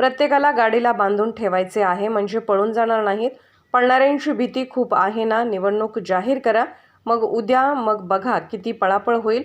प्रत्येकाला गाडीला बांधून ठेवायचे आहे म्हणजे पळून जाणार नाहीत. पळणाऱ्यांची भीती खूप आहे ना? निवडणूक जाहीर करा. मग उद्या मग बघा किती पळापळ होईल.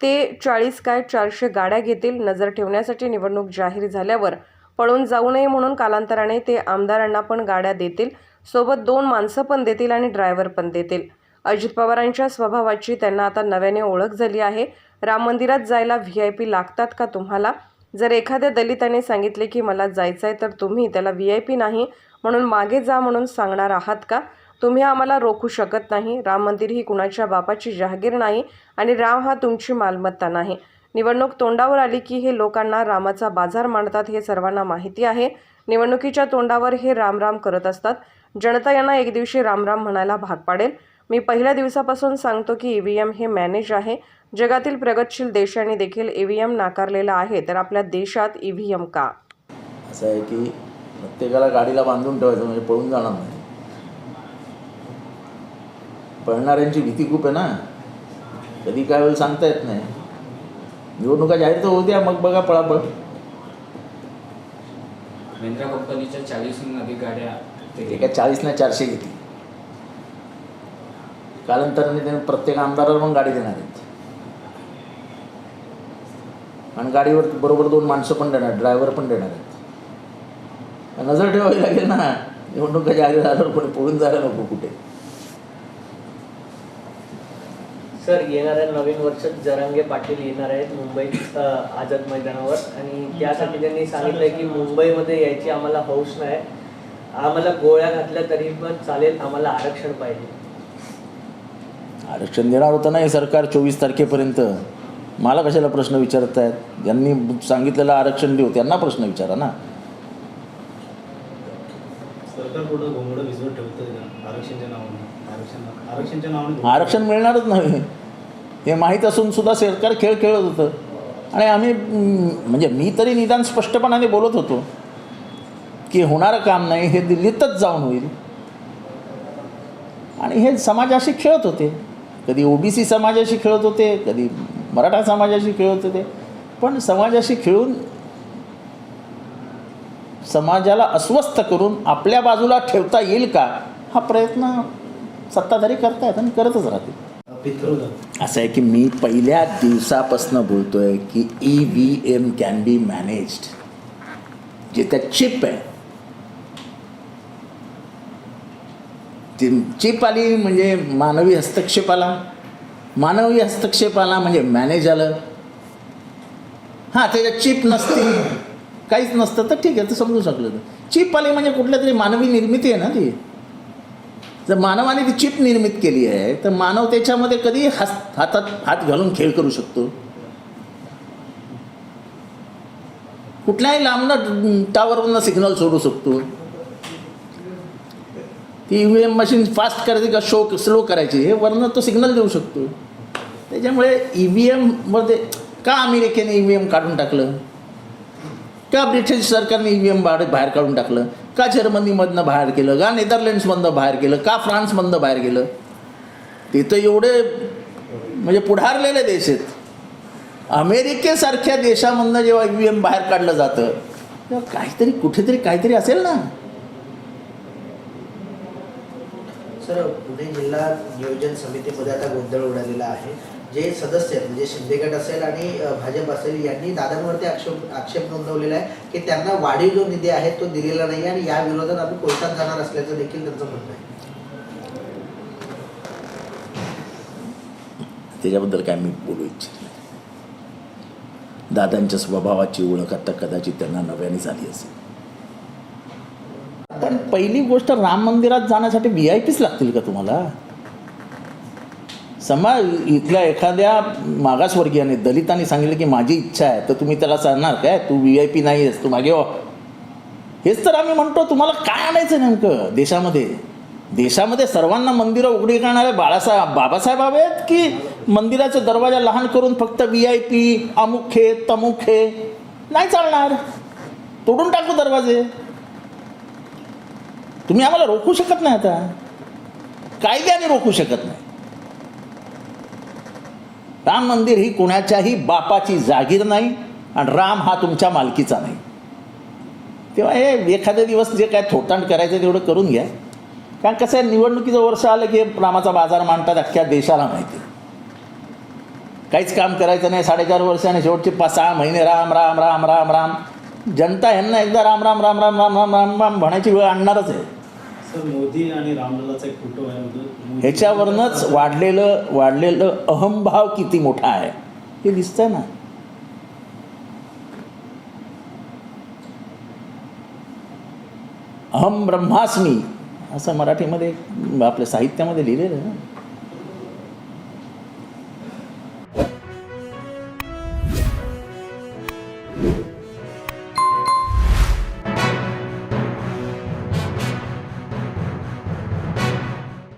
ते चाळीस काय चारशे गाड्या घेतील नजर ठेवण्यासाठी निवडणूक जाहीर झाल्यावर. पळून जाऊ नये म्हणून कालांतराने ते आमदारांना पण गाड्या देतील. सोबत दोन माणसं पण देतील आणि ड्रायव्हर पण देतील. अजित पवारांच्या स्वभावाची त्यांना आता नव्याने ओळख झाली आहे. राम मंदिरात जायला व्ही आय पी लागतात का तुम्हाला? जर एखाद्या दलिताने सांगितले की मला जायचं आहे तर तुम्ही त्याला व्ही आय पी नाही म्हणून मागे जा म्हणून सांगणार आहात का? तुम्ही आम्हाला रोखू शकत नाही. राम मंदिर ही कुणाच्या बापाची जहागीर नाही आणि राम हा तुमची मालमत्ता नाही. निवडणूक तोंडावर आली की हे लोकांना रामाचा बाजार मांडतात हे सर्वांना माहिती आहे. निवडणुकीच्या तोंडावर हे रामराम करत असतात. जनता यांना एक दिवशी रामराम म्हणायला भाग पाडेल. मी पहिल्या दिवसापासून सांगतो की ईव्हीएम हे मॅनेज आहे. जगातील प्रगतशील देशांनी देखील ईव्हीएम नाकारलेला आहे तर आपल्या देशात ईव्हीएम का? असं आहे की प्रत्येकाला गाडीला बांधून ठेवायचं म्हणजे पळून जाणार नाही. पळणाऱ्यांची भीती खूप आहे ना. कधी काय वेळ सांगता येत नाही. निवडणुका जाहीर तर होत्या मग बघा पळापळ. महिंद्रा कंपनीच्या चाळीसहून अधिक गाड्या ते काय चाळीस नाही चारशे घेतील. कालांतराने त्यांनी प्रत्येक आमदाराला पण गाडी देणार आहेत. आणि गाडीवर बरोबर दोन माणसं पण देणार ड्रायव्हर पण देणार आहेत. नजर ठेवावी लागेल ना. निवडणुका जाहीर झाल्यावर कोणी पळून जायला नको कुठे. सर येणाऱ्या नवीन वर्षात जरांगे पाटील येणार आहेत मुंबईत आझाद मैदानावर. आणि त्यासाठी त्यांनी सांगितलंय की मुंबईमध्ये यायची आम्हाला हौस नाही. आम्हाला गोळ्या घातल्या तरी पण चालेल आम्हाला आरक्षण पाहिजे. आरक्षण देणार होतं ना हे सरकार चोवीस तारखेपर्यंत? मला कशाला प्रश्न विचारत आहेत ज्यांनी सांगितलेलं आरक्षण देऊ त्यांना प्रश्न विचारा ना. आरक्षण मिळणारच नाही. हे माहीत असून सुद्धा सरकार खेळ खेळत होतं. आणि आम्ही म्हणजे मी तरी निदान स्पष्टपणाने बोलत होतो की होणारं काम नाही हे दिल्लीतच जाऊन होईल. आणि हे समाजाशी खेळत होते. कधी ओबीसी समाजाशी खेळत होते कधी मराठा समाजाशी खेळत होते. पण समाजाशी खेळून समाजाला अस्वस्थ करून आपल्या बाजूला ठेवता येईल का हा प्रयत्न सत्ताधारी करतायत आणि करतच राहतील. असं आहे की मी पहिल्या दिवसापासून बोलतोय की E V M can be managed जे त्या चिप आहे ती चिप आली म्हणजे मानवी हस्तक्षेप आला मानवी हस्तक्षेप आला म्हणजे मॅनेज आलं हां त्याच्यात चिप नसती. काहीच नसतं तर ठीक आहे तर समजू शकलं तर. चिप आली म्हणजे कुठल्या तरी मानवी निर्मिती आहे ना ती. जर मानवाने ती चिप निर्मित केली आहे तर मानव त्याच्यामध्ये कधी हात हातात हात घालून खेळ करू शकतो. कुठल्याही लांबनं टावरवरनं सिग्नल सोडू शकतो. ती E V M machine fast करायची का शो स्लो करायची? हे वरनं तो सिग्नल देऊ शकतो. त्याच्यामुळे ई व्ही एममध्ये का अमेरिकेने ई व्ही एम काढून टाकलं? का ब्रिटिश सरकारने ई व्ही एम बाहेर बाहेर काढून टाकलं? का जर्मनीमधनं बाहेर केलं? का नेदरलँड्समधनं बाहेर केलं? का फ्रान्समधनं बाहेर गेलं? ते तर एवढे म्हणजे पुढारलेले देश आहेत. अमेरिकेसारख्या देशामधनं जेव्हा ई व्ही एम बाहेर काढलं जातं तेव्हा काहीतरी कुठेतरी काहीतरी असेल ना? सर पुणे जिल्हा नियोजन समितीमध्ये आता गोंधळ उडालेला आहे. जे सदस्य आहेत म्हणजे शिंदे गट असेल आणि भाजप असेल यांनी दादांवरती आक्षेप आक्षेप नोंदवलेला आहे की त्यांना वाढीव जो निधी आहे तो दिलेला नाही आणि या विरोधात आम्ही कोर्टात जाणार असल्याचं देखील त्यांचं म्हणणं आहे. त्याच्याबद्दल काय मी बोलू इच्छित दादांच्या स्वभावाची ओळख आता कदाचित त्यांना नव्याने झाली असेल. पण पहिली गोष्ट राम मंदिरात जाण्यासाठी व्ही आय पीच लागतील का तुम्हाला? समाज इथल्या एखाद्या मागासवर्गीयाने दलितांनी सांगितलं की माझी इच्छा आहे तर तुम्ही त्याला सांगणार काय तू व्ही आय पी नाही आहेस तू मागे हो हेच तर आम्ही म्हणतो तुम्हाला काय आणायचं नेमकं देशामध्ये? देशामध्ये सर्वांना मंदिरं उघडी करणारे बाळासाहेब बाबासाहेब आहेत की मंदिराचे दरवाजा लहान करून फक्त व्ही आय पी अमुक हे तमुक हे? नाही चालणार. तोडून टाकू दरवाजे. तुम्ही आम्हाला रोखू शकत नाही आता. कायद्याने रोखू शकत नाही. राम मंदिर ही कोणाच्याही बापाची जागीर नाही आणि राम हा तुमच्या मालकीचा नाही. तेव्हा हे एखादे दिवस जे काय थोटांड करायचं तेवढं करून घ्या. कारण कसं आहे निवडणुकीचं वर्ष आलं की रामाचा बाजार मांडतात अख्ख्या देशाला माहिती काहीच काम करायचं नाही साडेचार वर्ष आणि शेवटचे पाच सहा महिने राम राम राम राम राम. जनता ह्यांना एकदा राम राम राम राम राम राम राम राम म्हणायची वेळ आणणारच आहे. सर मोदी आणि रामललाचा एक फोटो आहे. ह्याच्यावरनंच वाढलेलं वाढलेलं अहंभाव किती मोठा आहे. हे दिसतंय ना? अहम ब्रह्मास्मी असं मराठीमध्ये आपल्या साहित्यामध्ये लिहिलेलं आहे ना?